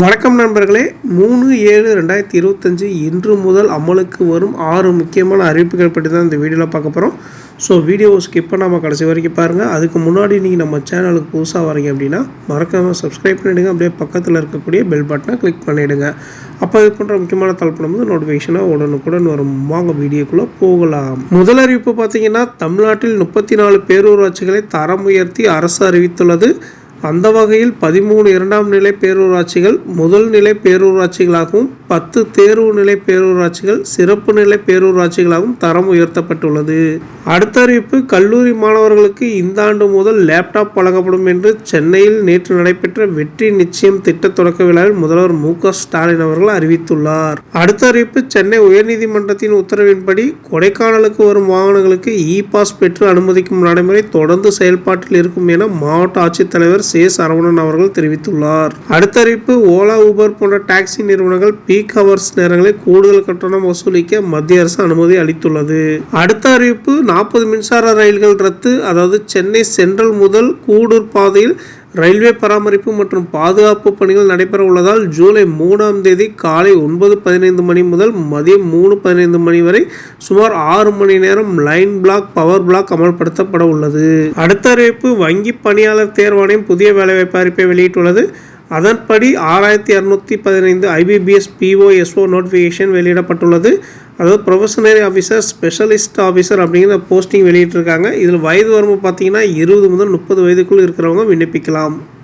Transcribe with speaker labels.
Speaker 1: வணக்கம் நண்பர்களே. மூணு ஏழு ரெண்டாயிரத்தி இருபத்தஞ்சி இன்று முதல் அமலுக்கு வரும் ஆறு முக்கியமான அறிவிப்புகள் பற்றி தான் இந்த வீடியோவில் பார்க்க போகிறோம் ஸோ வீடியோவை ஸ்கிப் பண்ணாமல் கடைசி வரைக்கும் பாருங்கள் அதுக்கு முன்னாடி நீங்கள் நம்ம சேனலுக்கு புதுசாக வரீங்க அப்படின்னா மறக்காமல் சப்ஸ்கிரைப் பண்ணிவிடுங்க அப்படியே பக்கத்தில் இருக்கக்கூடிய பெல் பட்டனை கிளிக் பண்ணிவிடுங்க அப்போ இது போன்ற முக்கியமான தலைப்படம் வந்து நோட்டிஃபிகேஷனாக உடனுக்குடன் வரும். வாங்க வீடியோக்குள்ளே போகலாம். முதல் அறிவிப்பு பார்த்தீங்கன்னா தமிழ்நாட்டில் முப்பத்தி நாலு பேரூராட்சிகளை தரம் உயர்த்தி அரசு அறிவித்துள்ளது. அந்த வகையில் பதிமூணு இரண்டாம் நிலை பேரூராட்சிகள் முதல் நிலை பேரூராட்சிகளாகவும் பத்து தேர்வு நிலை பேரூராட்சிகள் சிறப்பு நிலை பேரூராட்சிகளாகவும் தரம் உயர்த்தப்பட்டுள்ளது. அடுத்த அறிவிப்பு கல்லூரி மாணவர்களுக்கு இந்த ஆண்டு முதல் லேப்டாப் வழங்கப்படும் என்று சென்னையில் நேற்று நடைபெற்ற வெற்றி நிச்சயம் திட்ட தொடக்க விழாவில் முதல்வர் மு. ஸ்டாலின் அவர்கள் அறிவித்துள்ளார். அடுத்த அறிவிப்பு சென்னை உயர்நீதிமன்றத்தின் உத்தரவின்படி கொடைக்கானலுக்கு வரும் வாகனங்களுக்கு இ பாஸ் பெற்று அனுமதிக்கும் நடைமுறை தொடர்ந்து செயல்பாட்டில் இருக்கும் என மாவட்ட ஆட்சித்தலைவர் சே. சரவணன் அவர்கள் தெரிவித்துள்ளார். அடுத்த அறிவிப்பு ஓலா ஊபர் போன்ற டாக்ஸி நிறுவனங்கள் பீக் ஹவர்ஸ் நேரங்களில் கூடுதல் கட்டணம் வசூலிக்க மத்திய அரசு அனுமதி அளித்துள்ளது. அடுத்த அறிவிப்பு நாற்பது மின்சார ரயில்கள் ரத்து அதாவது சென்னை சென்ட்ரல் முதல் கூடூர் பாதையில் ரயில்வே பராமரிப்பு மற்றும் பாதுகாப்பு பணிகள் நடைபெற உள்ளதால் ஜூலை மூணாம் தேதி காலை ஒன்பது பதினைந்து மணி முதல் மதியம் மூணு பதினைந்து மணி வரை சுமார் ஆறு மணி நேரம் லைன் பிளாக் பவர் பிளாக் அமல்படுத்தப்பட உள்ளது. அடுத்த அறிவிப்பு வங்கி பணியாளர் தேர்வாணையம் புதிய வேலைவாய்ப்பு அறிவிப்பை வெளியிட்டுள்ளது. அதன்படி ஆறாயிரத்தி இரநூத்தி பதினைந்து ஐபிபிஎஸ் பிஓஎஸ்ஓ நோட்டிஃபிகேஷன் வெளியிடப்பட்டுள்ளது. அதாவது ப்ரொஃபஷனரி ஆஃபீஸர் ஸ்பெஷலிஸ்ட் ஆஃபீஸர் அப்படிங்கிற போஸ்டிங் வெளியிட்டிருக்காங்க. இதில் வயது வரம்பு பார்த்தீங்கன்னா இருபது முதல் முப்பது வயதுக்குள் இருக்கிறவங்க விண்ணப்பிக்கலாம்.